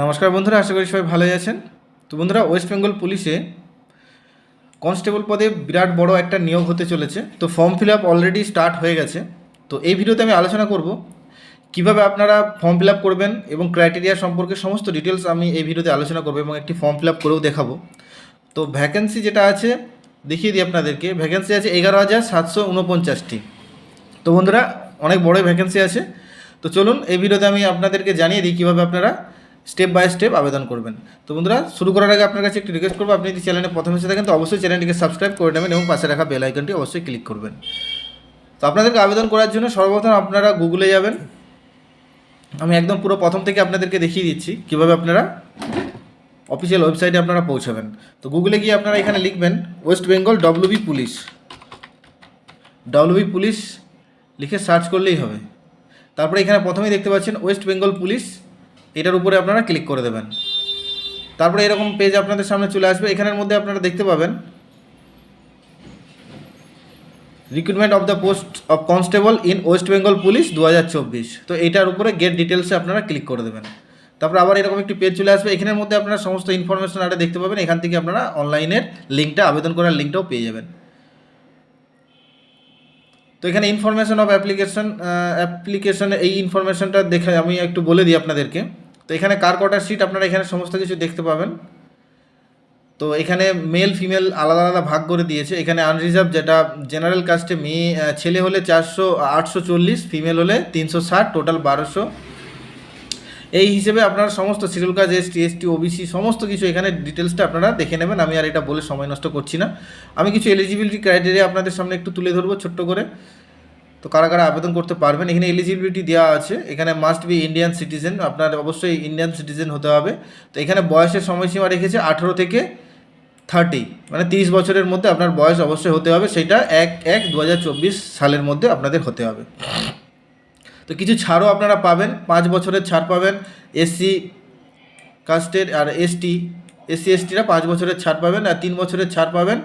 নমস্কার বন্ধুরা, আশা করি সবাই ভালোই আছেন। তো বন্ধুরা ওয়েস্ট বেঙ্গল পুলিশে কনস্টেবল পদে বিরাট বড় একটা নিয়োগ হতে চলেছে। তো form fill up already start হয়ে গেছে। তো এই ভিডিওতে আমি আলোচনা করব কীভাবে আপনারা ফর্ম ফিল আপ করবেন এবং ক্রাইটেরিয়া সম্পর্কে সমস্ত ডিটেলস আমি এই ভিডিওতে আলোচনা করব এবং একটি ফর্ম ফিল আপ করেও দেখাবো। তো ভ্যাকেন্সি যেটা আছে, দেখিয়ে দিই আপনাদেরকে। ভ্যাকেন্সি আছে এগারো হাজার সাতশো উনপঞ্চাশটি। তো বন্ধুরা, অনেক বড় ভ্যাকেন্সি আছে। তো চলুন এই ভিডিওতে আমি আপনাদেরকে জানিয়ে দিই কীভাবে আপনারা স্টেপ বাই স্টেপ আবেদন করবেন। তো বন্ধুরা, শুরু করার আগে আপনার কাছে একটি রিকোয়েস্ট করব, আপনি যদি চ্যানেলে প্রথমে এসে থাকেন, তো অবশ্যই চ্যানেলটিকে সাবস্ক্রাইব করে নেবেন এবং পাশে রাখা বেল আইকনটি অবশ্যই ক্লিক করবেন। তো আপনাদেরকে আবেদন করার জন্য সর্বপ্রথম আপনারা গুগলে যাবেন। আমি একদম পুরো প্রথম থেকে আপনাদেরকে দেখিয়ে দিচ্ছি, কীভাবে আপনারা অফিসিয়াল ওয়েবসাইটে আপনারা পৌঁছাবেন। তো গুগলে গিয়ে আপনারা এখানে লিখবেন West Bengal WB police WB police লিখে সার্চ করলেই হবে। তারপরে এখানে প্রথমেই দেখতে পাচ্ছেন ওয়েস্ট বেঙ্গল পুলিশ এটার উপরে আপনারা ক্লিক করে দেবেন। তারপরে এরকম পেজ আপনাদের সামনে চলে আসবে। এখানের মধ্যে আপনারা দেখতে পাবেন recruitment of the post of constable in West Bengal police দু হাজার চব্বিশ। তো এটার উপরে গেট ডিটেলসে আপনারা ক্লিক করে দেবেন। তারপর আবার এরকম একটি পেজ চলে আসবে। এখানের মধ্যে আপনারা সমস্ত ইনফরমেশন আরে দেখতে পাবেন। এখান থেকে আপনারা অনলাইনের লিঙ্কটা আবেদন করার লিঙ্কটাও পেয়ে যাবেন। তো এখানে ইনফরমেশন অফ অ্যাপ্লিকেশন অ্যাপ্লিকেশনে এই ইনফরমেশনটা দেখে আমি একটু বলে দিই আপনাদেরকে। তো এখানে কার কটার সিট আপনারা এখানে সমস্ত কিছু দেখতে পাবেন। তো এখানে মেল ফিমেল আলাদা আলাদা ভাগ করে দিয়েছে। এখানে আনরিজার্ভ যেটা জেনারেল কাস্টে মেয়ে ছেলে হলে চারশো, আটশো চল্লিশ ফিমেল হলে তিনশো ষাট টোটাল বারোশো। এই হিসেবে আপনারা সমস্ত শিডিউল কাজ এসটি এসটি ওবিসি সমস্ত কিছু এখানে ডিটেলসটা আপনারা দেখে নেবেন। আমি আর এটা বলে সময় নষ্ট করছি না। আমি কিছু এলিজিবিলিটি ক্রাইটেরিয়া আপনাদের সামনে একটু তুলে ধরবো ছোট্ট করে। তো কারা কারা আবেদন করতে পারবেন? এখানে এলিজিবিলিটি দেওয়া আছে। এখানে মাস্ট বি ইন্ডিয়ান সিটিজেন আপনার অবশ্যই ইন্ডিয়ান সিটিজেন হতে হবে। তো এখানে বয়সের সময়সীমা রেখেছে আঠেরো থেকে থার্টি মানে তিরিশ বছরের মধ্যে আপনার বয়স অবশ্যই হতে হবে। সেটা এক এক দু সালের মধ্যে আপনাদের হতে হবে। তো কিছু ছাড়ও আপনারা পাবেন। পাঁচ বছরের ছাড় পাবেন। এসসি কাস্টের আর এসটি এসসি এসটিরা পাঁচ বছরের ছাড় পাবেন আর তিন বছরের ছাড় পাবেন।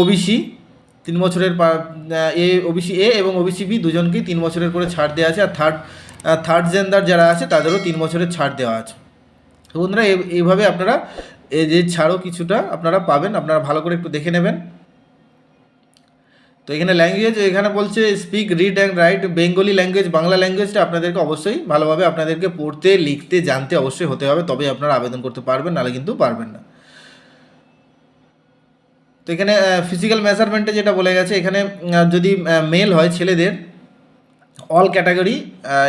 ওবিসি তিন বছরের এ ওবিসি এ এবং ওবিসি বি দুজনকেই তিন বছরের করে ছাড় দেওয়া আছে। আর থার্ড থার্ড জেন্ডার যারা আছে, তাদেরও তিন বছরের ছাড় দেওয়া আছে। তো বন্ধুরা এইভাবে আপনারা এই যে ছাড়ও কিছুটা আপনারা পাবেন। আপনারা ভালো করে একটু দেখে নেবেন। তো এখানে ল্যাঙ্গুয়েজ এখানে বলছে speak read and write Bengali language Bangla ল্যাঙ্গুয়েজটা আপনাদেরকে অবশ্যই ভালোভাবে আপনাদেরকে পড়তে, লিখতে, জানতে অবশ্যই হতে হবে। তবে আপনারা আবেদন করতে পারবেন, নাহলে কিন্তু পারবেন না। তো এখানে ফিজিক্যাল মেজারমেন্টে যেটা বলে গেছে, এখানে যদি মেল হয় ছেলেদের অল ক্যাটাগরি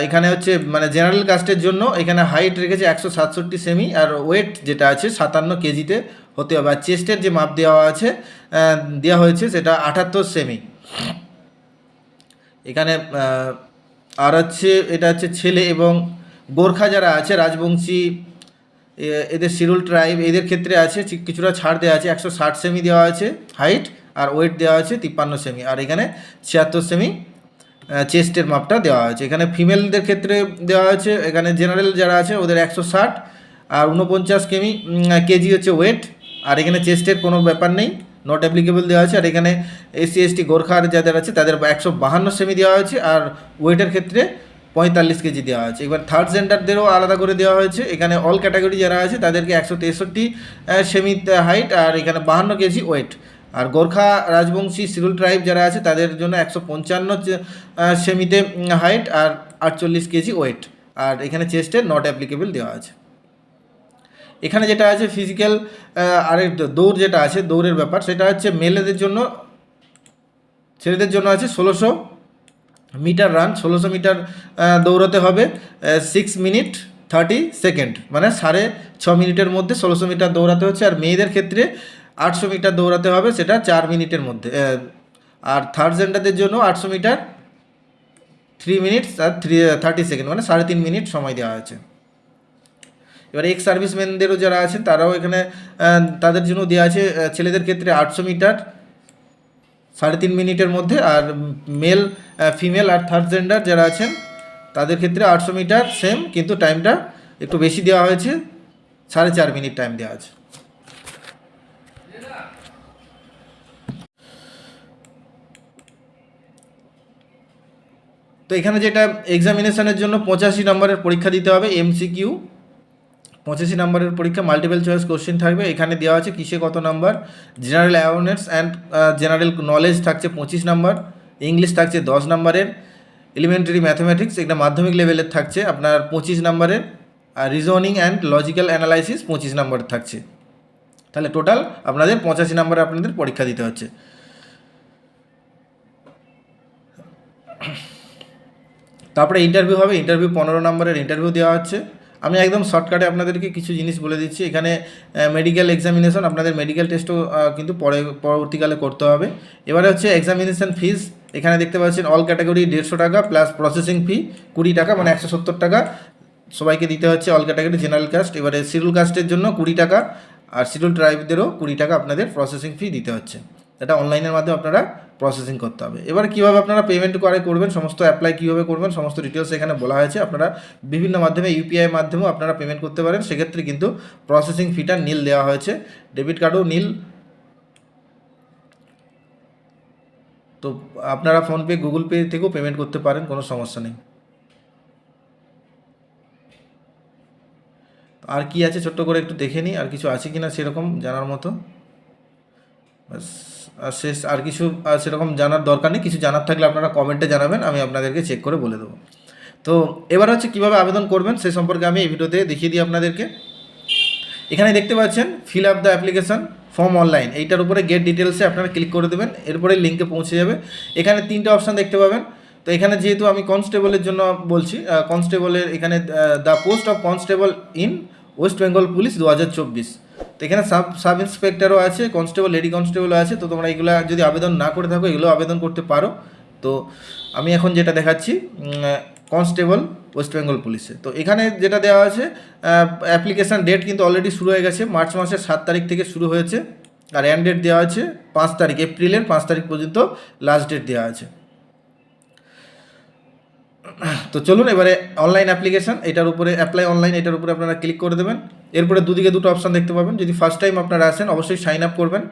এখানে হচ্ছে মানে জেনারেল কাস্টের জন্য এখানে হাইট রেখেছে একশো সাতষট্টি সেমি আর ওয়েট যেটা আছে সাতান্ন কেজিতে হতে হবে। আর চেস্টের যে মাপ দেওয়া আছে দেওয়া হয়েছে সেটা আটাত্তর সেমি এখানে আর হচ্ছে, এটা হচ্ছে ছেলে এবং গোর্খা যারা আছে, রাজবংশী এদের শিরুল ট্রাইব এদের ক্ষেত্রে আছে কিছুটা ছাড় দেওয়া আছে, একশো ষাট সেমি দেওয়া আছে হাইট আর ওয়েট দেওয়া আছে, তিপ্পান্ন সেমি আর এখানে ছিয়াত্তর সেমি চেস্টের মাপটা দেওয়া আছে। এখানে ফিমেলদের ক্ষেত্রে দেওয়া আছে, এখানে জেনারেল যারা আছে, ওদের একশো ষাট, আর উনপঞ্চাশ কেমি কেজি হচ্ছে ওয়েট আর এখানে চেস্টের কোনো ব্যাপার নেই নট অ্যাপ্লিকেবল দেওয়া আছে, আর এখানে এসসি এসটি গোর্খার যাদের আছে, তাদের একশো বাহান্ন সেমি দেওয়া হয়েছে আর ওয়েটের ক্ষেত্রে পঁয়তাল্লিশ কেজি দেওয়া আছে এবার থার্ড জেন্ডারদেরও আলাদা করে দেওয়া হয়েছে। এখানে অল ক্যাটাগরি যারা আছে, তাদেরকে একশো তেষট্টি সেমি হাইট আর এখানে বাহান্ন কেজি ওয়েট আর গোর্খা রাজবংশী সিরুল ট্রাইব যারা আছে, তাদের জন্য একশো পঞ্চান্ন সেমিতে হাইট আর আটচল্লিশ কেজি ওয়েট আর এখানে চেস্টে নট অ্যাপ্লিকেবল দেওয়া আছে। এখানে যেটা আছে ফিজিক্যাল আরেক দৌড় যেটা আছে, দৌড়ের ব্যাপার, সেটা হচ্ছে মেলেদের জন্য, ছেলেদের জন্য আছে ষোলোশো মিটার রান, ষোলোশো মিটার দৌড়াতে হবে সিক্স মিনিট থার্টি সেকেন্ড মানে সাড়ে ছ মিনিটের মধ্যে ষোলোশো মিটার দৌড়াতে হচ্ছে। আর মেয়েদের ক্ষেত্রে আটশো মিটার দৌড়াতে হবে, সেটা চার মিনিটের মধ্যে আর থার্ড জেন্ডারদের জন্য আটশো মিটার থ্রি মিনিটস আর থ্রি থার্টি সেকেন্ড মানে সাড়ে তিন মিনিট সময় দেওয়া আছে এবার এক্স সার্ভিসম্যানদেরও যারা আছেন, তারাও এখানে তাদের জন্য দেওয়া আছে ছেলেদের ক্ষেত্রে আটশো মিটার সাড়ে তিন মিনিটের মধ্যে আর মেল ফিমেল আর থার্ড জেন্ডার যারা আছেন, তাদের ক্ষেত্রে আটশো মিটার সেম, কিন্তু টাইমটা একটু বেশি দেওয়া হয়েছে, সাড়ে চার মিনিট টাইম দেওয়া আছে। তো এখানে যেটা এক্সামিনেশনের জন্য পঁচাশি নম্বরের পরীক্ষা দিতে হবে এমসিকিউ পঁচাশি নম্বরের পরীক্ষা মাল্টিপল চয়েস কোশ্চেন থাকবে। এখানে দেওয়া আছে কিসে কত number? General awareness and general knowledge থাকছে পঁচিশ নাম্বার ইংলিশ থাকছে দশ নম্বরের এলিমেন্টারি ম্যাথমেটিক্স এটা মাধ্যমিক লেভেলের থাকছে আপনার পঁচিশ নম্বরের, আর রিজনিং অ্যান্ড লজিক্যাল অ্যানালাইসিস পঁচিশ নম্বরের থাকছে। তাহলে টোটাল আপনাদের পঁচাশি নম্বরে আপনাদের পরীক্ষা দিতে হচ্ছে। তারপরে ইন্টারভিউ হবে ইন্টারভিউ পনেরো নম্বরের ইন্টারভিউ দেওয়া হচ্ছে। আমি একদম শর্টকাটে আপনাদেরকে কিছু জিনিস বলে দিচ্ছি। এখানে মেডিকেল এক্সামিনেশন আপনাদের মেডিকেল টেস্টও কিন্তু পরে, পরবর্তীকালে করতে হবে। এবারে হচ্ছে এক্সামিনেশন ফিস এখানে দেখতে পাচ্ছেন অল ক্যাটাগরি দেড়শো টাকা প্লাস প্রসেসিং ফি কুড়ি টাকা মানে একশো সত্তর টাকা। সবাইকে দিতে হচ্ছে অল ক্যাটাগরি জেনারেল কাস্ট এবারে শিডিউল কাস্টের জন্য কুড়ি টাকা, আর শিডিউল ট্রাইবদেরও কুড়ি টাকা আপনাদের প্রসেসিং ফি দিতে হচ্ছে। এটা অনলাইনের মাধ্যমে আপনারা প্রসেসিং করতে হবে। এবার কীভাবে আপনারা পেমেন্ট করে করবেন, সমস্ত অ্যাপ্লাই কীভাবে করবেন, সমস্ত ডিটেলস এখানে বলা হয়েছে। আপনারা বিভিন্ন মাধ্যমে ইউপিআই মাধ্যমেও আপনারা পেমেন্ট করতে পারেন। সেক্ষেত্রে কিন্তু প্রসেসিং ফিটা নীল দেওয়া হয়েছে। ডেবিট কার্ডও নীল। তো আপনারা ফোনপে গুগল পে থেকেও পেমেন্ট করতে পারেন, কোনো সমস্যা নেই। আর কি আছে? ছোট্ট করে একটু দেখে নিই, আর কিছু আছে কি না সেরকম জানার মতো। শেষ আর কিছু, আর সেরকম জানার দরকার নেই। কিছু জানার থাকলে আপনারা কমেন্টে জানাবেন, আমি আপনাদেরকে চেক করে বলে দেবো। তো এবার হচ্ছে কীভাবে আবেদন করবেন, সে সম্পর্কে আমি এই ভিডিওতে দেখিয়ে দিই আপনাদেরকে। এখানে দেখতে পাচ্ছেন fill up the application form online এইটার উপরে গেট ডিটেলসে আপনারা ক্লিক করে দেবেন, এরপরে লিঙ্কে পৌঁছে যাবে। এখানে তিনটে অপশান দেখতে পাবেন। তো এখানে যেহেতু আমি কনস্টেবলের জন্য বলছি কনস্টেবলের এখানে the post of constable in West Bengal police দু হাজার চব্বিশ। তো এখানে সাব সাব ইন্সপেক্টরও আছে কনস্টেবল লেডি কনস্টেবলও আছে, তো তোমরা এগুলো যদি আবেদন না করে থাকো, এগুলো আবেদন করতে পারো। তো আমি এখন যেটা দেখাচ্ছি কনস্টেবল ওয়েস্ট বেঙ্গল পুলিশে তো এখানে যেটা দেওয়া আছে অ্যাপ্লিকেশান ডেট কিন্তু অলরেডি শুরু হয়ে গেছে, মার্চ মাসের সাত তারিখ থেকে শুরু হয়েছে। আর এন্ড ডেট দেওয়া আছে পাঁচ তারিখ, এপ্রিলের পাঁচ তারিখ পর্যন্ত লাস্ট ডেট দেওয়া আছে। তো চলুন এবারে অনলাইন অ্যাপ্লিকেশন এটার উপরে অ্যাপ্লাই অনলাইন এটার উপরে আপনারা ক্লিক করে দেবেন। এরপরে দুদিকে দুটো অপশান দেখতে পাবেন। যদি ফার্স্ট টাইম আপনারা আসেন, অবশ্যই সাইন আপ করবেন।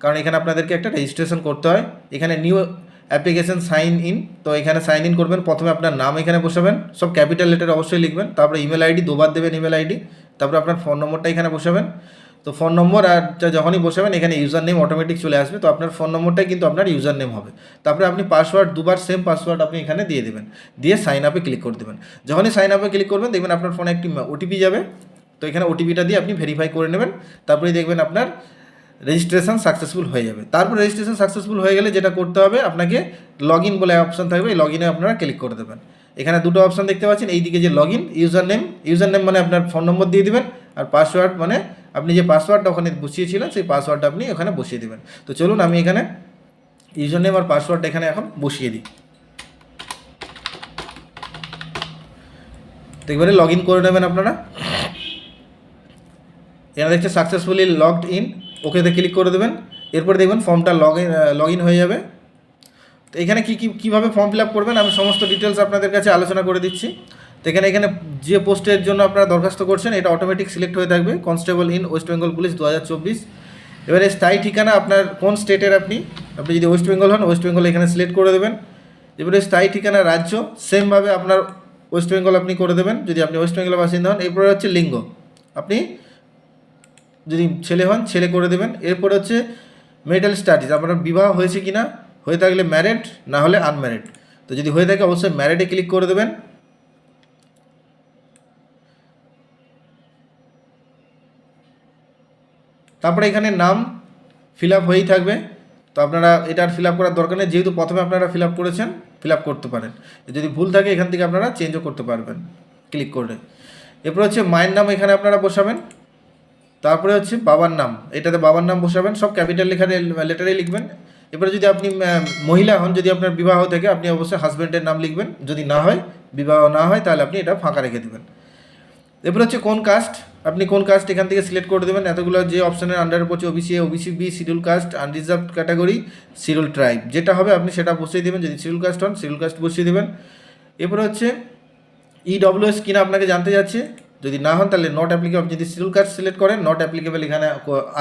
কারণ এখানে আপনাদেরকে একটা রেজিস্ট্রেশন করতে হয়। এখানে নিউ অ্যাপ্লিকেশন সাইন ইন তো এখানে সাইন ইন করবেন। প্রথমে আপনার নাম এখানে বসাবেন। সব ক্যাপিটাল লেটার অবশ্যই লিখবেন। তারপরে ইমেল আইডি দুবার দেবেন ইমেল আইডি তারপরে আপনার ফোন নম্বরটা এখানে বসাবেন। তো ফোন নম্বর আর যখনই বসাবেন এখানে ইউজার নেম অটোমেটিক চলে আসবে। তো আপনার ফোন নম্বরটাই কিন্তু আপনার ইউজার নেম হবে। তারপরে আপনি পাসওয়ার্ড দুবার সেম পাসওয়ার্ড আপনি এখানে দিয়ে দেবেন। দিয়ে সাইন আপে ক্লিক করে দেবেন। যখনই সাইন আপে ক্লিক করবেন, দেখবেন আপনার ফোনে একটি ওটিপি যাবে। তো এখানে ওটিপিটা দিয়ে আপনি ভেরিফাই করে নেবেন। তারপরে দেখবেন আপনার রেজিস্ট্রেশন সাকসেসফুল হয়ে যাবে। তারপর রেজিস্ট্রেশন সাকসেসফুল হয়ে গেলে যেটা করতে হবে, আপনাকে লগ ইন বলে অপশন থাকবে। এই লগ ইনে আপনারা ক্লিক করে দেবেন। এখানে দুটো অপশন দেখতে পাচ্ছেন। এইদিকে যে log in user name user name মানে আপনার ফোন নম্বর দিয়ে দিবেন। আর পাসওয়ার্ড মানে আপনি যে পাসওয়ার্ডটা ওখানে বসিয়েছিলেন, সেই পাসওয়ার্ডটা আপনি ওখানে বসিয়ে দেবেন। তো চলুন, আমি এখানে ইউজার নেম আর পাসওয়ার্ডটা এখানে এখন বসিয়ে দিই। তো এবারে লগ ইন করে নেবেন আপনারা। এখানে দেখছে সাকসেসফুলি লগড ইন ওকেতে ক্লিক করে দেবেন। এরপরে দেখবেন ফর্মটা লগ ইন লগ ইন হয়ে যাবে। তো এখানে কী কী, কীভাবে ফর্ম ফিল আপ করবেন, আমি সমস্ত ডিটেলস আপনাদের কাছে আলোচনা করে দিচ্ছি। তো এখানে এখানে যে পোস্টের জন্য আপনারা দরখাস্ত করছেন, এটা অটোমেটিক সিলেক্ট হয়ে থাকবে constable in West Bengal police দু হাজার চব্বিশ। এবারে স্থায়ী ঠিকানা আপনার কোন স্টেটের আপনি? আপনি যদি ওয়েস্ট বেঙ্গল হন ওয়েস্ট বেঙ্গল এখানে সিলেক্ট করে দেবেন। এবারে স্থায়ী ঠিকানা রাজ্য সেমভাবে আপনার ওয়েস্ট বেঙ্গল আপনি করে দেবেন। যদি আপনি ওয়েস্ট বেঙ্গলের বাসিন্দা হন, এরপরে হচ্ছে লিঙ্গ। আপনি যদি ছেলে হন, ছেলে করে দেবেন। এরপর হচ্ছে মেরিটাল স্টাডিজ আপনার বিবাহ হয়েছে কি না হয়ে থাকলে ম্যারিড না হলে আনম্যারিড তো যদি হয়ে থাকে, অবশ্যই ম্যারিডে ক্লিক করে দেবেন। তারপরে এখানে নাম ফিল আপ হয়েই থাকবে। তো আপনারা এটার ফিল আপ করার দরকার নেই। যেহেতু প্রথমে আপনারা ফিল আপ করেছেন ফিল আপ করতে পারেন। যদি ভুল থাকে, এখান থেকে আপনারা চেঞ্জও করতে পারবেন। ক্লিক করে। এরপর হচ্ছে মায়ের নাম এখানে আপনারা বসাবেন। তারপরে হচ্ছে বাবার নাম। এটাতে বাবার নাম বসাবেন। সব ক্যাপিটাল লেখারে লেটারে লিখবেন। এবারে যদি আপনি মহিলা হন, যদি আপনার বিবাহ থেকে, আপনি অবশ্যই হাজব্যান্ডের নাম লিখবেন। যদি না হয়, বিবাহ না হয়, তাহলে আপনি এটা ফাঁকা রেখে দেবেন। এরপর হচ্ছে কোন কাস্ট আপনি কোন কাস্ট এখান থেকে সিলেক্ট করে দেবেন? এতগুলো যে অপশনের আন্ডারে পড়ছে OBC OBC B schedule caste unreserved category schedule tribe যেটা হবে, আপনি সেটা বসিয়ে দেবেন। যদি শিডিউল কাস্ট হন শিডিউল কাস্ট বসিয়ে দেবেন। এরপর হচ্ছে E ইডব্লিউএস কিনা আপনাকে জানতে যাচ্ছে। যদি না হন, তাহলে নট অ্যাপ্লিকেবল যদি শিডিউল কাস্ট সিলেক্ট করেন নট অ্যাপ্লিকেবল এখানে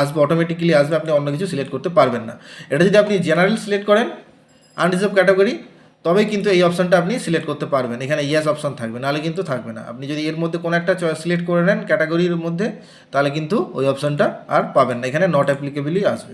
আসবে অটোমেটিক্যালি আসবে। আপনি অন্য কিছু সিলেক্ট করতে পারবেন না। এটা যদি আপনি জেনারেল সিলেক্ট করেন আনরিজার্ভ ক্যাটাগরি তবেই কিন্তু এই অপশানটা আপনি সিলেক্ট করতে পারবেন। এখানে ইয়েস অপশান থাকবে, নাহলে কিন্তু থাকবে না। আপনি যদি এর মধ্যে কোনো একটা চয়েস সিলেক্ট করে নেন ক্যাটাগরির মধ্যে, তাহলে কিন্তু ওই অপশানটা আর পাবেন না। এখানে নট অ্যাপ্লিকেবলই আসবে।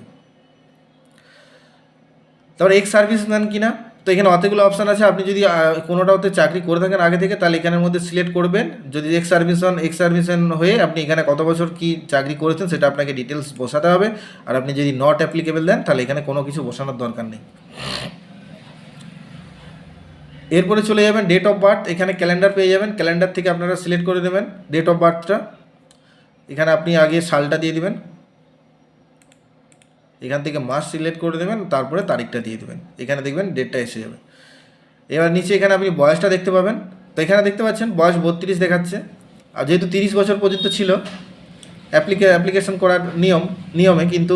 তারপরে এক্স সার্ভিস সার্ভিসম্যান কিনা? তো এখানে অতগুলো অপশান আছে। আপনি যদি কোনোটাতে চাকরি করে থাকেন আগে থেকে, তাহলে এখানের মধ্যে সিলেক্ট করবেন। যদি এক্স সার্ভিসম্যান এক্স সার্ভিসম্যান হয়ে আপনি এখানে কত বছর কি চাকরি করেছেন, সেটা আপনাকে ডিটেলস বসাতে হবে। আর আপনি যদি নট অ্যাপ্লিকেবল দেন, তাহলে এখানে কোনো কিছু বসানোর দরকার নেই। এরপরে চলে যাবেন ডেট অফ বার্থ এখানে ক্যালেন্ডার পেয়ে যাবেন। ক্যালেন্ডার থেকে আপনারা সিলেক্ট করে দেবেন ডেট অফ বার্থটা এখানে আপনি আগে সালটা দিয়ে দেবেন। এখান থেকে মাস সিলেক্ট করে দেবেন, তারপরে তারিখটা দিয়ে দেবেন। এখানে দেখবেন ডেটটা এসে যাবে। এবার নিচে এখানে আপনি বয়সটা দেখতে পাবেন। তো এখানে দেখতে পাচ্ছেন বয়স বত্রিশ দেখাচ্ছে। আর যেহেতু তিরিশ বছর পর্যন্ত ছিল অ্যাপ্লিকে অ্যাপ্লিকেশন করার নিয়ম, নিয়মে কিন্তু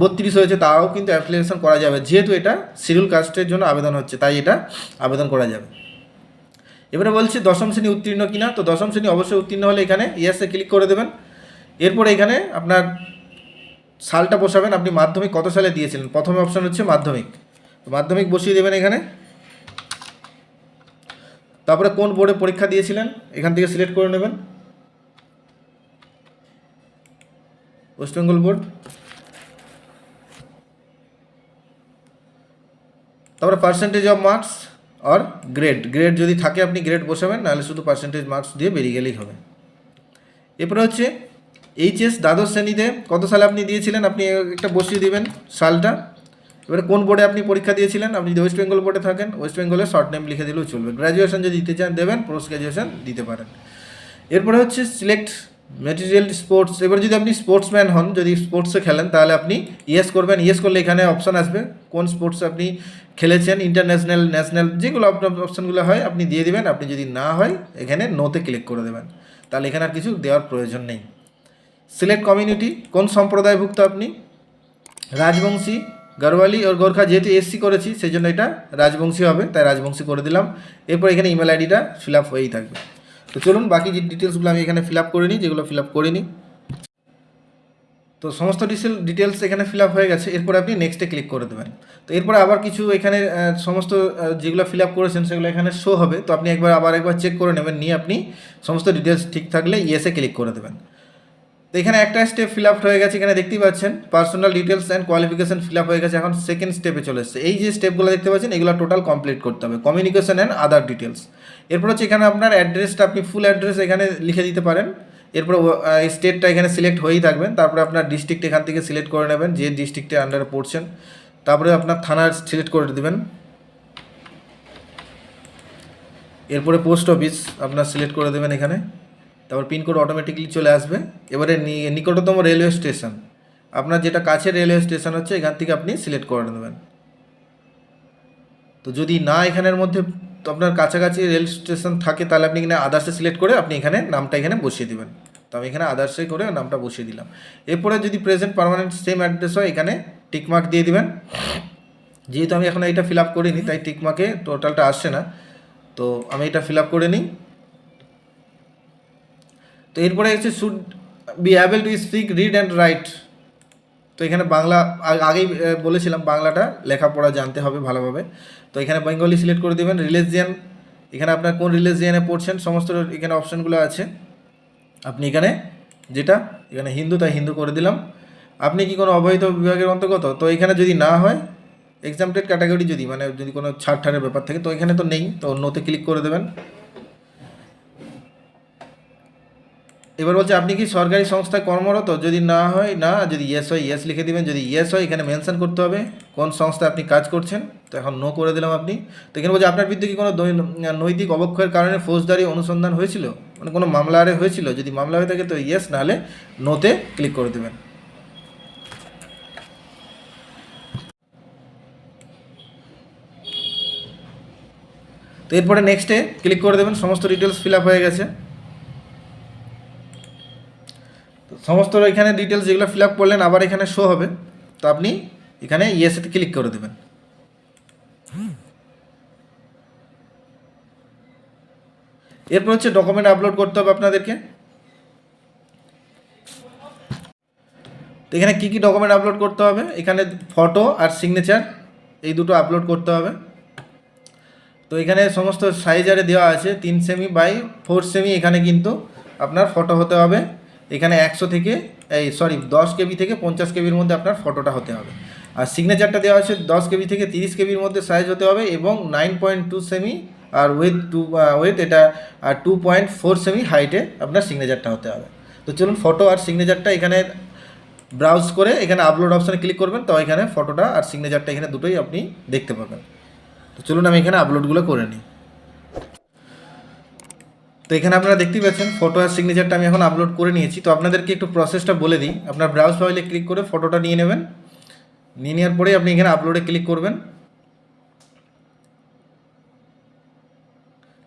বত্রিশ হয়েছে, তাও কিন্তু অ্যাপ্লিকেশন করা যাবে। যেহেতু এটা শিডিউল কাস্টের জন্য আবেদন হচ্ছে, তাই এটা আবেদন করা যাবে। এবারে বলছি, দশম শ্রেণি উত্তীর্ণ কিনা? তো দশম শ্রেণি অবশ্যই উত্তীর্ণ হলে এখানে ইয়েসে ক্লিক করে দেবেন। এরপরে এখানে আপনার সালটা বসাবেন। আপনি মাধ্যমিক কত সালে দিয়েছিলেন? প্রথম অপশন হচ্ছে মাধ্যমিক। মাধ্যমিক বসিয়ে দেবেন এখানে। তারপরে কোন বোর্ডে পরীক্ষা দিয়েছিলেন? এখান থেকে সিলেক্ট করে নেবেন। ওয়েস্ট বেঙ্গল বোর্ড তারপরে পার্সেন্টেজ অফ মার্কস আর গ্রেড গ্রেড যদি থাকে আপনি গ্রেড বসাবেন, নাহলে শুধু পার্সেন্টেজ মার্কস দিয়ে বেরিয়ে গেলেই হবে। এরপরে হচ্ছে এইচএস দ্বাদশ শ্রেণীতে কত সালে আপনি দিয়েছিলেন? আপনি একটা বসিয়ে দিবেন সালটা। এবারে কোন বোর্ডে আপনি পরীক্ষা দিয়েছিলেন? আপনি যদি ওয়েস্ট বেঙ্গল বোর্ডে থাকেন ওয়েস্ট বেঙ্গলের শর্ট নেম লিখে দিলেও চলবে। গ্র্যাজুয়েশন যদি দিতে চান, দেবেন পোস্ট গ্র্যাজুয়েশন দিতে পারেন। এরপরে হচ্ছে সিলেক্ট ম্যাটেরিয়াল স্পোর্টস এবার যদি আপনি স্পোর্টসম্যান হন, যদি স্পোর্টসে খেলেন, তাহলে আপনি ইয়েস করবেন। ইয়েস করলে এখানে অপশান আসবে। কোন স্পোর্টস আপনি খেলেছেন ইন্টারন্যাশনাল ন্যাশনাল যেগুলো আপনার অপশানগুলো হয়, আপনি দিয়ে দিবেন। আপনি যদি না হয়, এখানে নোতে ক্লিক করে দেবেন। তাহলে এখানে আর কিছু দেওয়ার প্রয়োজন নেই। সিলেক্ট কমিউনিটি কোন সম্প্রদায়ভুক্ত আপনি? রাজবংশী গরওয়ালি ওর গোর্খা, যেহেতু এসসি করেছি সেই জন্য এটা রাজবংশী হবে, তাই রাজবংশী করে দিলাম। এরপর এখানে ইমেল আইডিটা ফিল আপ হয়েই থাকবে। তো চলুন বাকি যে ডিটেলসগুলো আমি এখানে ফিল আপ করে নিই, যেগুলো ফিল আপ করে নিই। তো সমস্ত ডিটেল ডিটেলস এখানে ফিল আপ হয়ে গেছে। এরপর আপনি নেক্সটে ক্লিক করে দেবেন। তো এরপরে আবার কিছু এখানে সমস্ত যেগুলো ফিল আপ করেছেন সেগুলো এখানে শো হবে। তো আপনি একবার, আবার একবার চেক করে নেবেন। নিয়ে আপনি সমস্ত ডিটেলস ঠিক থাকলে ইয়েসে ক্লিক করে দেবেন। তো এখানে একটা স্টেপ ফিল আপ হয়ে গেছে, এখানে দেখতেই পাচ্ছেন personal details and qualification fill up হয়ে গেছে, এখন সেকেন্ড স্টেপে চলে এসেছে। এই যে স্টেপগুলো দেখতে পাচ্ছেন, এগুলো টোটাল কমপ্লিট করতে হবে কমিউনিকেশন অ্যান্ড আদার ডিটেলস এরপর হচ্ছে এখানে আপনার অ্যাড্রেসটা আপনি ফুল অ্যাড্রেস এখানে লিখে দিতে পারেন। এরপর স্টেটটা এখানে সিলেক্ট হয়েই থাকবেন, তারপরে আপনার ডিস্ট্রিক্ট এখান থেকে সিলেক্ট করে নেবেন, যে ডিস্ট্রিক্টের আন্ডারে পড়ছেন, তারপরে আপনার থানার সিলেক্ট করে দেবেন। এরপরে পোস্ট অফিস আপনার সিলেক্ট করে দেবেন এখানে। তারপর পিনকোড অটোমেটিকলি চলে আসবে। এবারে নিকটতম রেলওয়ে স্টেশন আপনার যেটা কাছে রেলওয়ে স্টেশন হচ্ছে, এখান থেকে আপনি সিলেক্ট করে নেবেন। তো যদি না এখানের মধ্যে তো আপনার কাছাকাছি রেল স্টেশন থাকে, তাহলে আপনি এখানে আদার্সে সিলেক্ট করে আপনি এখানে নামটা এখানে বসিয়ে দেবেন। তো আমি এখানে আদার্সে করে নামটা বসিয়ে দিলাম। এরপরে যদি প্রেজেন্ট পার্মানেন্ট সেম অ্যাড্রেস হয়, এখানে টিকমার্ক দিয়ে দিবেন। যেহেতু আমি এখন এটা ফিল আপ করিনি, তাই টিকমার্কে টোটালটা আসছে না। তো আমি এটা ফিল আপ করে নিই। তো এরপরে হচ্ছে should be able to speak read and write তো এখানে বাংলা আগেই বলেছিলাম বাংলাটা, লেখাপড়া জানতে হবে ভালোভাবে। তো এখানে বেঙ্গলি সিলেক্ট করে দেবেন রিলিজিয়ান এখানে আপনার কোন রিলিজিয়ানে পড়ছেন, সমস্ত এখানে অপশানগুলো আছে। আপনি এখানে যেটা, এখানে হিন্দু, তাই হিন্দু করে দিলাম। আপনি কি কোনো অবৈধ বিভাগের অন্তর্গত? তো এখানে যদি না হয় এক্সামটেড ক্যাটাগরি যদি মানে যদি কোনো ছাড় ঠাড়ের ব্যাপার থাকে, তো এখানে তো নেই, তো অন্যতে ক্লিক করে দেবেন। এবার বলছে, আপনি কি সরকারি সংস্থায় কর্মরত? যদি না হয়, না, যদি ইয়েস হয় ইয়েস লিখে দিবেন, যদি ইয়েস হয়, এখানে মেনশন করতে হবে কোন সংস্থায় আপনি কাজ করছেন। তো এখন নো করে দিলাম আপনি। তো এখানে বলছে, আপনার বিরুদ্ধে কি কোনো নৈতিক অবক্ষয়ের কারণে ফৌজদারি অনুসন্ধান হয়েছিল? মানে কোনো মামলা আরে হয়েছিল? যদি মামলা হয়ে থাকে, তো ইয়েস নাহলে নোতে ক্লিক করে দেবেন। তো এরপরে নেক্সটে ক্লিক করে দেবেন, সমস্ত ডিটেলস ফিল আপ হয়ে গেছে তো সমস্ত এখানে ডিটেলস যেগুলো ফিল আপ করলেন, আবার এখানে শো হবে। তো আপনি এখানে ইয়েসেতে ক্লিক করে দেবেন। এরপর হচ্ছে ডকুমেন্ট আপলোড করতে হবে আপনাদেরকে। তো এখানে কী কী ডকুমেন্ট আপলোড করতে হবে? এখানে ফটো আর সিগনেচার এই দুটো আপলোড করতে হবে। তো এখানে সমস্ত সাইজারে দেওয়া আছে, তিন সেমি বাই ফোর সেমি এখানে কিন্তু আপনার ফটো হতে হবে। এখানে একশো থেকে, এই সরি দশ কেবি থেকে পঞ্চাশ কেবির মধ্যে আপনার ফটোটা হতে হবে। আর সিগনেচারটা দেওয়া আছে দশ কেবি থেকে তিরিশ কেবির মধ্যে সাইজ হতে হবে এবং নাইন পয়েন্ট টু সেমি আর ওয়েথ টু ওয়েথ এটা, আর টু পয়েন্ট ফোর সেমি হাইটে আপনার সিগনেচারটা হতে হবে। তো চলুন ফটো আর সিগনেচারটা এখানে ব্রাউজ করে এখানে আপলোড অপশানে ক্লিক করবেন, তো এখানে ফটোটা আর সিগনেচারটা এখানে দুটোই আপনি দেখতে পাবেন। তো চলুন আমি এখানে আপলোডগুলো করে নিই। তো এখানে আপনারা দেখতেই পাচ্ছেন ফটো আর সিগনেচারটা আমি এখন আপলোড করে নিয়েছি। তো আপনাদেরকে একটু প্রসেসটা বলে দিই। আপনার ব্রাউজ ফাইলে ক্লিক করে ফটোটা নিয়ে নেবেন। নিয়ে নেওয়ার পরে আপনি এখানে আপলোডে ক্লিক করবেন।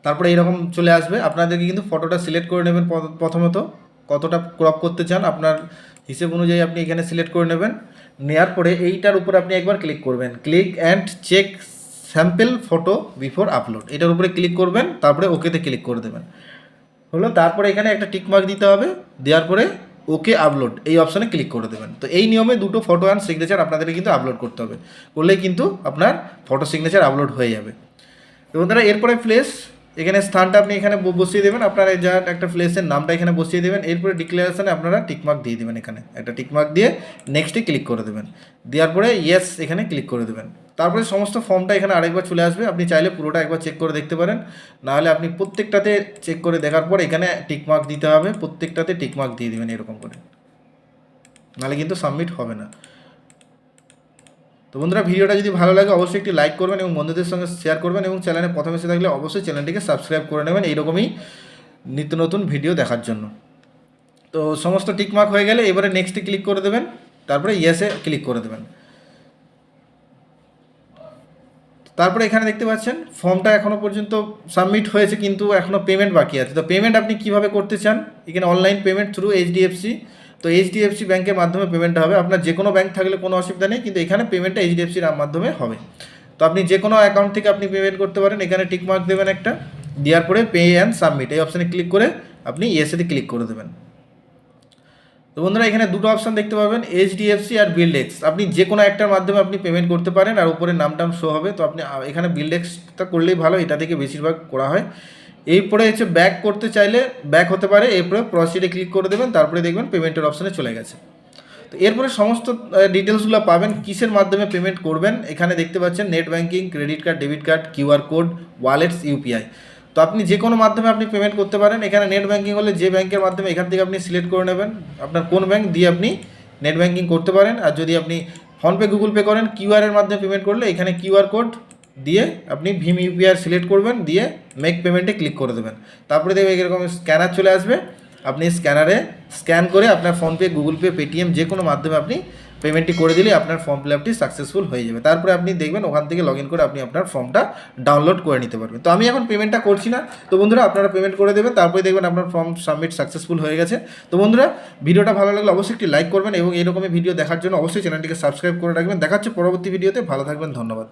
তারপরে এরকম চলে আসবে। আপনাদেরকে কিন্তু ফটোটা সিলেক্ট করে নেবেন প্রথমত। কতটা ক্রপ করতে চান, আপনার হিসেব অনুযায়ী আপনি এখানে সিলেক্ট করে নেবেন। নেওয়ার পরে এইটার উপরে আপনি একবার ক্লিক করবেন। Click and check sample, photo before upload. এটার উপরে ক্লিক করবেন, তারপরে ওকেতে ক্লিক করে দেবেন। হলো, তারপরে এখানে একটা টিকমার্ক দিতে হবে, দেওয়ার পরে ওকে আপলোড, এই অপশানে ক্লিক করে দেবেন। তো এই নিয়মে দুটো ফটো অ্যান্ড সিগনেচার আপনাদেরকে কিন্তু আপলোড করতে হবে। করলেই কিন্তু আপনার ফটো সিগনেচার আপলোড হয়ে যাবে। তো বন্ধুরা, এরপরে প্লেস এখানে স্থানটা আপনি এখানে বসিয়ে দেবেন। আপনারা যা একটা প্লেসের নামটা এখানে বসিয়ে দেবেন। এরপরে ডিক্লারেশানে আপনারা টিকমার্ক দিয়ে দেবেন এখানে। একটা টিকমার্ক দিয়ে নেক্সটে ক্লিক করে দেবেন। দেওয়ার পরে ইয়েস এখানে ক্লিক করে দেবেন। তারপরে সমস্ত ফর্মটা এখানে আরেকবার চলে আসবে। আপনি চাইলে পুরোটা একবার চেক করে দেখতে পারেন। নাহলে আপনি প্রত্যেকটাতে চেক করে দেখার পর এখানে টিকমার্ক দিতে হবে। প্রত্যেকটাতে টিকমার্ক দিয়ে দেবেন এরকম করে। নাহলে কিন্তু সাবমিট হবে না। তো বন্ধুরা, ভিডিওটা যদি ভালো লাগে অবশ্যই একটি লাইক করবেন এবং বন্ধুদের সঙ্গে শেয়ার করবেন এবং চ্যানেলে প্রথমে এসে থাকলে অবশ্যই চ্যানেলটিকে সাবস্ক্রাইব করে নেবেন এইরকমই নিত্য নতুন ভিডিও দেখার জন্য। তো সমস্ত টিকমার্ক হয়ে গেলে এবারে নেক্সটে ক্লিক করে দেবেন। তারপরে ইয়েসে ক্লিক করে দেবেন। তারপরে এখানে দেখতে পাচ্ছেন, ফর্মটা এখনও পর্যন্ত সাবমিট হয়েছে কিন্তু এখনও পেমেন্ট বাকি আছে। তো পেমেন্ট আপনি কীভাবে করতে চান? এখানে অনলাইন পেমেন্ট থ্রু এইচডিএফসি তো এইচডিএফসি ব্যাংকের মাধ্যমে পেমেন্টটা হবে। আপনার যে কোনো ব্যাংক থাকলে কোনো অসুবিধা নেই, কিন্তু এখানে পেমেন্টটা এইচডিএফসির মাধ্যমে হবে। তো আপনি যে কোনো অ্যাকাউন্ট থেকে আপনি পেমেন্ট করতে পারেন, এখানে টিক মার্ক দেবেন একটা, দেওয়ার পরে পে অ্যান্ড সাবমিট এই অপশানে ক্লিক করে আপনি ইয়েসেতে ক্লিক করে দেবেন। তো বন্ধুরা, এখানে দুটো অপশন দেখতে পাবেন এইচডিএফসি আর বিল্ডেক্স আপনি যে কোনো একটার মাধ্যমে আপনি পেমেন্ট করতে পারেন, আর উপরে নাম টাম শো হবে। তো আপনি এখানে বিল্ডেক্সটা করলেই ভালো, এটা থেকে বেশিরভাগ করা হয়। এরপরে হচ্ছে ব্যাক করতে চাইলে ব্যাক হতে পারে, এরপরে প্রসিডে ক্লিক করে দেবেন, তারপরে দেখবেন পেমেন্টের অপশানে চলে গেছে। তো এরপরে সমস্ত ডিটেলসগুলো পাবেন, কিসের মাধ্যমে পেমেন্ট করবেন, এখানে দেখতে পাচ্ছেন net banking credit card debit card QR code wallets UPI আপনি যে কোনো মাধ্যমে আপনি পেমেন্ট করতে পারেন। এখানে নেট ব্যাঙ্কিং হলে যে ব্যাংকের মাধ্যমে এখান থেকে আপনি সিলেক্ট করে নেবেন। আপনার কোন ব্যাংক দিয়ে আপনি নেট ব্যাঙ্কিং করতে পারেন। আর যদি আপনি ফোনপে গুগল পে করেন কিউআর এর মাধ্যমে পেমেন্ট করলে এখানে কিউআর কোড দিয়ে আপনি ভীম ইউপিআই সিলেক্ট করবেন, দিয়ে মেক পেমেন্টে ক্লিক করে দেবেন। তারপরে দেখবে এরকম স্ক্যানার চলে আসবে। আপনি স্ক্যানারে স্ক্যান করে আপনার ফোনপে গুগল পে পেটিএম যে কোনো মাধ্যমে আপনি পেমেন্টটি করে দিলে আপনার ফর্ম ফিল আপটি সাকসেসফুল হয়ে যাবে। তারপরে আপনি দেখবেন, ওখান থেকে লগ ইন করে আপনি আপনার ফর্মটা ডাউনলোড করে নিতে পারবেন। তো আমি এখন পেমেন্টটা করছি না। তো বন্ধুরা, আপনারা পেমেন্ট করে দেবেন, তারপরে দেখবেন আপনার ফর্ম সাবমিট সাকসেসফুল হয়ে গেছে। তো বন্ধুরা, ভিডিওটা ভালো লাগলে অবশ্যই একটি লাইক করবেন এবং এরকমই ভিডিও দেখার জন্য অবশ্যই চ্যানেলটিকে সাবস্ক্রাইব করে রাখবেন। দেখাচ্ছে পরবর্তী ভিডিওতে ভালো থাকবেন, ধন্যবাদ।